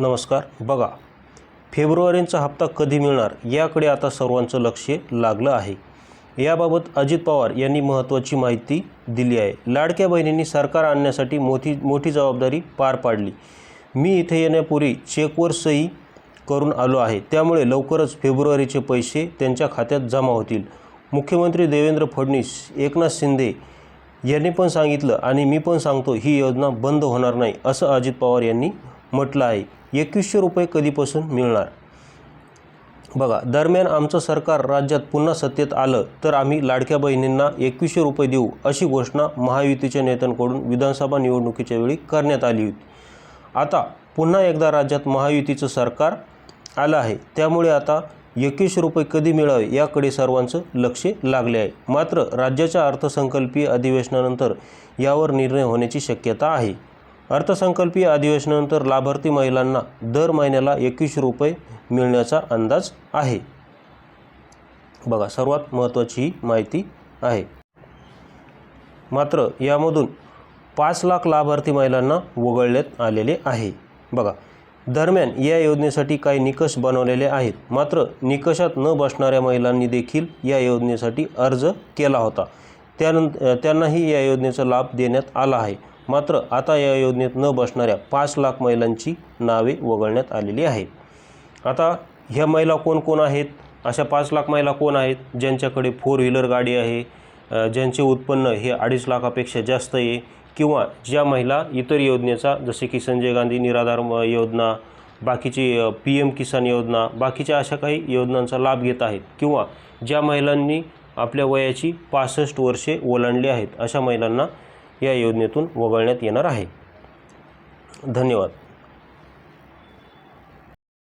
नमस्कार. बघा फेब्रुवारीचा हप्ता कधी मिळणार याकडे आता सर्वांचं लक्ष लागलं आहे. याबाबत अजित पवार यांनी महत्त्वाची माहिती दिली आहे. लाडक्या बहिणींनी सरकार आणण्यासाठी मोठी मोठी जबाबदारी पार पाडली. मी इथे येण्यापूर्वी चेकवर सही करून आलो आहे. त्यामुळे लवकरच फेब्रुवारीचे पैसे त्यांच्या खात्यात जमा होतील. मुख्यमंत्री देवेंद्र फडणवीस एकनाथ शिंदे यांनी पण सांगितलं आणि मी पण सांगतो ही योजना बंद होणार नाही असं अजित पवार यांनी म्हटलं आहे. एकवीसशे रुपये कधीपासून मिळणार? बघा दरम्यान आमचं सरकार राज्यात पुन्हा सत्तेत आलं तर आम्ही लाडक्या बहिणींना एकवीसशे रुपये देऊ अशी घोषणा महायुतीच्या नेत्यांकडून विधानसभा निवडणुकीच्या वेळी करण्यात आली होती. आता पुन्हा एकदा राज्यात महायुतीचं सरकार आलं आहे. त्यामुळे आता एकवीसशे रुपये कधी मिळावे याकडे सर्वांचं लक्ष लागले आहे. मात्र राज्याच्या अर्थसंकल्पीय अधिवेशनानंतर यावर निर्णय होण्याची शक्यता आहे. अर्थसंकल्पीय अधिवेशनानंतर लाभार्थी महिलांना दर महिन्याला एकवीसशे रुपये मिळण्याचा अंदाज आहे. बघा सर्वात महत्त्वाची ही माहिती आहे. मात्र यामधून पाच लाख लाभार्थी महिलांना वगळण्यात आलेले आहे. बघा दरम्यान या योजनेसाठी काही निकष बनवलेले आहेत. मात्र निकषात न बसणाऱ्या महिलांनी देखील या योजनेसाठी अर्ज केला होता. त्यानंतर त्यांनाही या योजनेचा लाभ देण्यात आला आहे. मात्र आता या योजनेत न बसणाऱ्या पाच लाख महिलांची नावे वगळण्यात आलेली आहेत. आता ह्या महिला कोण कोण आहेत? अशा पाच लाख महिला कोण आहेत? ज्यांच्याकडे फोर व्हीलर गाडी आहे ज्यांचे उत्पन्न हे अडीच लाखापेक्षा जास्त आहे किंवा ज्या महिला इतर योजनेचा जसे की संजय गांधी निराधार योजना बाकीची पी एम किसान योजना बाकीच्या अशा काही योजनांचा लाभ घेत आहेत किंवा ज्या महिलांनी आपल्या वयाची पासष्ट वर्षे ओलांडली आहेत अशा महिलांना या योजनेतून वगळण्यात येणार आहे. धन्यवाद.